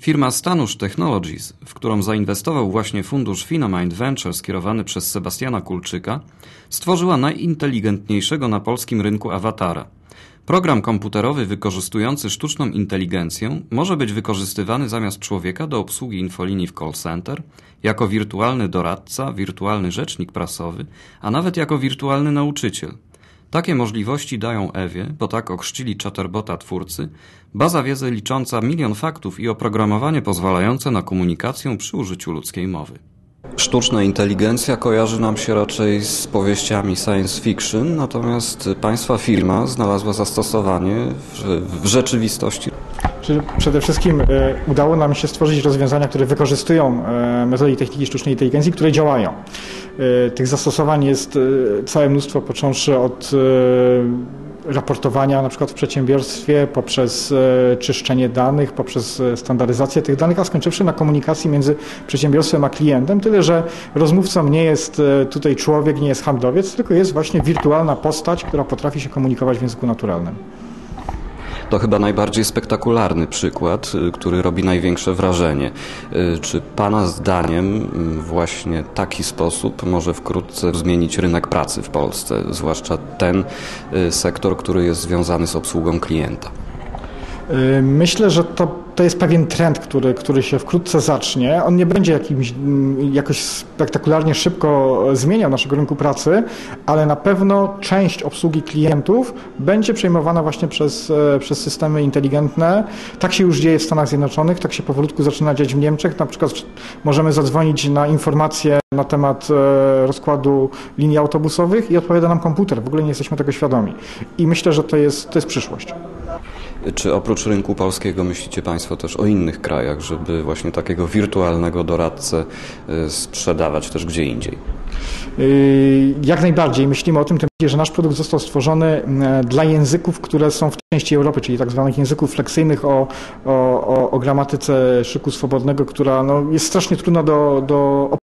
Firma Stanusz Technologies, w którą zainwestował właśnie fundusz Finamind Venture skierowany przez Sebastiana Kulczyka, stworzyła najinteligentniejszego na polskim rynku awatara. Program komputerowy wykorzystujący sztuczną inteligencję może być wykorzystywany zamiast człowieka do obsługi infolinii w call center, jako wirtualny doradca, wirtualny rzecznik prasowy, a nawet jako wirtualny nauczyciel. Takie możliwości dają Ewie, bo tak okrzcili chatterbota twórcy, baza wiedzy licząca milion faktów i oprogramowanie pozwalające na komunikację przy użyciu ludzkiej mowy. Sztuczna inteligencja kojarzy nam się raczej z powieściami science fiction, natomiast Państwa firma znalazła zastosowanie w, w rzeczywistości. Czyli przede wszystkim e, udało nam się stworzyć rozwiązania, które wykorzystują e, metody techniki sztucznej inteligencji, które działają. E, tych zastosowań jest całe mnóstwo, począwszy od raportowania na przykład w przedsiębiorstwie, poprzez czyszczenie danych, poprzez standaryzację tych danych, a skończywszy na komunikacji między przedsiębiorstwem a klientem. Tyle, że rozmówcą nie jest tutaj człowiek, nie jest handlowiec, tylko jest właśnie wirtualna postać, która potrafi się komunikować w języku naturalnym. To chyba najbardziej spektakularny przykład, y, który robi największe wrażenie. Y, czy Pana zdaniem y, właśnie taki sposób może wkrótce zmienić rynek pracy w Polsce, zwłaszcza ten sektor, który jest związany z obsługą klienta? Myślę, że to to jest pewien trend, który, który się wkrótce zacznie. On nie będzie jakimś, mm, jakoś spektakularnie szybko zmieniał naszego rynku pracy, ale na pewno część obsługi klientów będzie przejmowana właśnie przez, e, przez systemy inteligentne. Tak się już dzieje w Stanach Zjednoczonych, tak się powolutku zaczyna dziać w Niemczech. Na przykład możemy zadzwonić na informacje na temat e, rozkładu linii autobusowych i odpowiada nam komputer. W ogóle nie jesteśmy tego świadomi. I myślę, że to jest, to jest przyszłość. Czy oprócz rynku polskiego myślicie Państwo też o innych krajach, żeby właśnie takiego wirtualnego doradcę y, sprzedawać też gdzie indziej? Y, jak najbardziej. Myślimy o tym, że nasz produkt został stworzony dla języków, które są w części Europy, czyli tak zwanych języków fleksyjnych o, o, o, o gramatyce szyku swobodnego, która no, jest strasznie trudna do, do